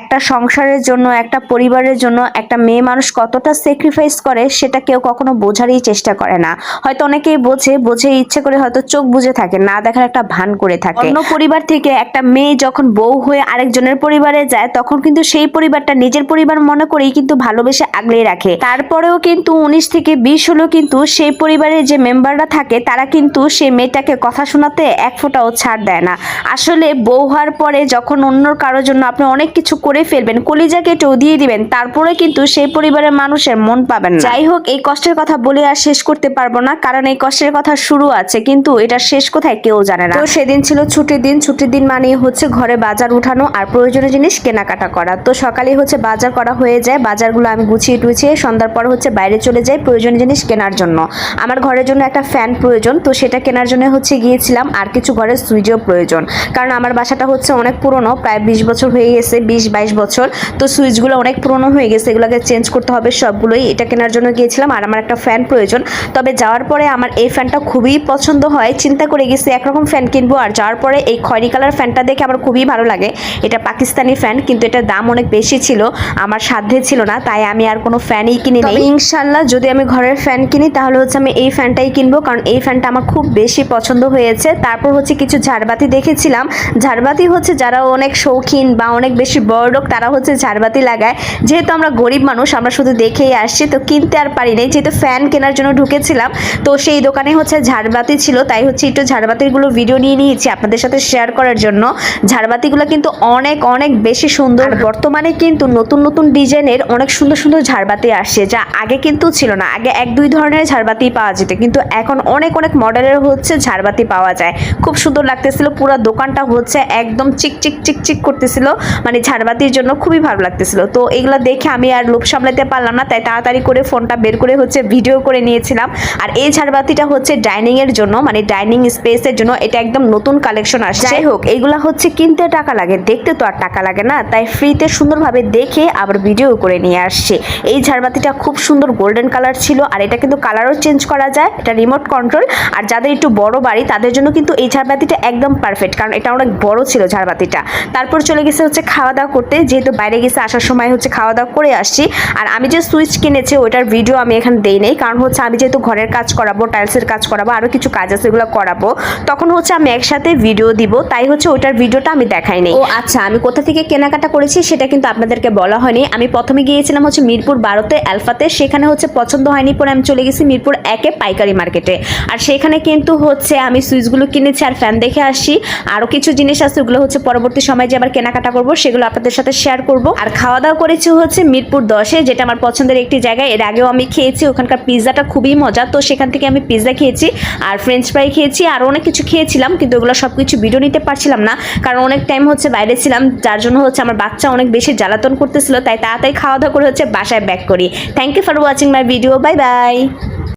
একটা সংসারের জন্য, একটা পরিবারের জন্য, একটা মেয়ে মানুষ কতটা স্যাক্রিফাইস করে সেটা কেউ কখনো বোঝারই চেষ্টা করে না। হয়তো অনেকেই বোঝে বোঝে ইচ্ছে করে হয়তো চোখ বুঝে থাকে, না দেখার একটা ভান করে থাকে। অন্য পরিবার থেকে একটা মেয়ে যখন বউ হয়ে আরেকজনের পরিবারে যায়, তখন কিন্তু সেই পরিবারটা নিজের পরিবার মনে করেই কিন্তু ভালোবেসে আগলে রাখে। তারপরেও কিন্তু উনিশ থেকে বিশ হলেও কিন্তু সেই পরিবারের যে মেম্বাররা থাকে, তারা কিন্তু সেই মেয়েটাকে কথা শোনাতে এক ফোঁটাও ছাড় দেয় না। আসলে বউ হওয়ার পরে যখন অন্য কারোর জন্য আপনি অনেক কিছু করে ফেলবেন কলিজা কেটেও দিয়ে দিবেন তারপরে কিন্তু সেই পরিবারের মানুষের মন পাবেন না। যাই হোক এই কষ্টের কথা বলে আর শেষ করতে পারব না কারণ এই কষ্টের কথা শুরু আছে কিন্তু এটা শেষ কোথায় কেউ জানে না। তো সেদিন ছিল ছুটির দিন ছুটির দিন মানে হচ্ছে ঘরে বাজার উঠানো আর প্রয়োজনীয় জিনিস কেনাকাটা করা। তো সকালে হচ্ছে বাজার করা হয়ে যায় বাজারগুলো আমি গুছিয়ে টুছিয়ে সন্ধ্যার পর হচ্ছে বাইরে চলে যাই প্রয়োজনীয় জিনিস কেনার জন্য। আমার ঘরের জন্য একটা ফ্যান প্রয়োজন তো সেটা কেনার জন্য হচ্ছে গিয়েছিলাম আর কিছু ঘরের সুইচও প্রয়োজন। কারণ আমার বাসাটা হচ্ছে অনেক পুরনো প্রায় বিশ বছর হয়ে গেছে বিশ বাইশ বছর। তো সুইচগুলো অনেক পুরনো হয়ে গেছে, এগুলোকে চেঞ্জ করতে হবে সবগুলোই। এটা কেনার জন্য গিয়েছিলাম আর আমার একটা ফ্যান প্রয়োজন। তবে যাওয়ার পরে আমার এই ফ্যানটা খুবই পছন্দ হয়। চিন্তা করে গেছি একরকম ফ্যান কিনবো আর যাওয়ার পরে এই খয়রি কালার ফ্যানটা দেখে আমার খুবই ভালো লাগে। এটা পাকিস্তানি ফ্যান কিন্তু এটার দাম অনেক বেশি ছিল। আমার সাধ্যে ছিল না, তাই আমি আর কোনো ফ্যানই কিনি তবে ইনশাল্লাহ যদি আমি ঘরের ফ্যান কিনি, তাহলে হচ্ছে আমি এই ফ্যানটাই কিনবো। কারণ এই ফ্যানটা আমার খুব বেশি পছন্দ হয়েছে। তারপর হচ্ছে কিছু ঝাড়বাতি দেখেছিলাম। ঝাড়বাতি হচ্ছে যারা অনেক শৌখিন বা অনেক বেশি বড় লোক তারা হচ্ছে ঝাড়বাতি লাগায়। যেহেতু আমরা গরিব মানুষ আমরা শুধু দেখেই আসছি তো কিনতে আর পারি নাই। যেহেতু ফ্যান কেনার জন্য ঢুকেছিলাম তো সেই দোকানে হচ্ছে ঝাড়বাতি ছিল তাই হচ্ছে একটু ঝাড়বাতিগুলো ভিডিও নিয়ে নিয়েছি আপনাদের সাথে শেয়ার করার জন্য। ঝাড়বাতিগুলো কিন্তু অনেক অনেক বেশি সুন্দর। বর্তমানে কিন্তু নতুন নতুন ডিজাইনের অনেক সুন্দর সুন্দর ঝাড়বাতি আসছে যা আগে কিন্তু ছিল না। আগে এক দুই ধরনের ঝাড়বাতি পাওয়া যেত কিন্তু এখন অনেক অনেক মডেলের হচ্ছে ঝাড়বাতি পাওয়া যায়। খুব সুন্দর লাগতেছিল পুরো দোকানটা হচ্ছে একদম চিক চিক চিক চিক করতেছিল মানে ঝাড়বাতির জন্য খুবই ভালো লাগতেছিল। তো এগুলো দেখে আমি আর লোভ সামলাতে পারলাম না, তাই তাড়াতাড়ি করে ফোনটা বের করে হচ্ছে ভিডিও করে নিয়েছিলাম। আর এই ঝাড়বাতিটা হচ্ছে ডাইনিং এর জন্য মানে ডাইনিং স্পেসের জন্য এটা একদম নতুন কালেকশন আসছে। যাই হোক, এগুলা হচ্ছে কিনতে টাকা লাগে, দেখতে তো আর টাকা লাগে না, তাই ফ্রিতে সুন্দরভাবে দেখে আবার ভিডিও করে নিয়ে আসছে। এই ঝাড়বাতিটা খুব সুন্দর গোল্ডেন কালার ছিল, আর এটা কিন্তু কালারও চেঞ্জ করা যায়, এটা রিমোট কন্ট্রোল। আর যাদের একটু বড় বাড়ি, তাদের জন্য কিন্তু এই ঝাড়বাতিটা একদম পারফেক্ট, কারণ এটা অনেক বড় ছিল ঝাড়বাতিটা তারপর চলে গেছে হচ্ছে খাওয়া দাওয়া করতে, যেহেতু বাইরে গেছে, আসার সময় হচ্ছে খাওয়া দাওয়া করে আসছি। আর আমি যে সুইচ কিনেছি, ওইটার ভিডিও আমি এখানে দেই নেই। কারণ হচ্ছে আমি যেহেতু ঘরের কাজ করাবো, টাইলসের কাজ করাবো আরও কিছু কাজ আছে, এগুলো করাবো, তখন হচ্ছে আমি একসাথে ভিডিও দিব। তাই হচ্ছে ওইটার ভিডিওটা আমি দেখাই নেই। ও আচ্ছা আমি কোথা থেকে কেনাকাটা করেছি, সেটা কিন্তু আপনাদেরকে বলা হয়নি। আমি প্রথমে গিয়েছিলাম হচ্ছে মিরপুর বারোতে অ্যালফাতে সেখানে হচ্ছে পছন্দ হয়নি পরে আমি চলে গেছি মিরপুর একে পাইকারি মার্কেটে। আর সেখানে কিন্তু হচ্ছে আমি সুইচগুলো কিনেছি আর ফ্যান দেখে আসি আরও কিছু জিনিস আছে, ওগুলো হচ্ছে পরবর্তী সময় যে আবার কেনাকাটা করব, সেগুলো আপনাদের সাথে শেয়ার করব। আর খাওয়া দাওয়া করেছি হচ্ছে মিরপুর দশে, যেটা আমার পছন্দের একটি জায়গায় এর আগেও আমি খেয়েছি, ওখানকার পিৎজাটা খুবই মজা। তো সেখান থেকে আমি পিৎজা খেয়েছি, আর ফ্রেঞ্চ ফ্রাই খেয়েছি, আর অনেক কিছু খেয়েছিলাম, কিন্তু ওগুলো সব কিছু ভিডিও নিতে পারছিলাম না। কারণ অনেক টাইম হচ্ছে বাইরে ছিলাম, যার জন্য হচ্ছে আমার বাচ্চা অনেক বেশি জ্বালাতন করতেছিল। তাই তাড়াতাড়ি খাওয়া দাওয়া করে হচ্ছে বাসায় ব্যাক করি। Thank you for watching my video bye bye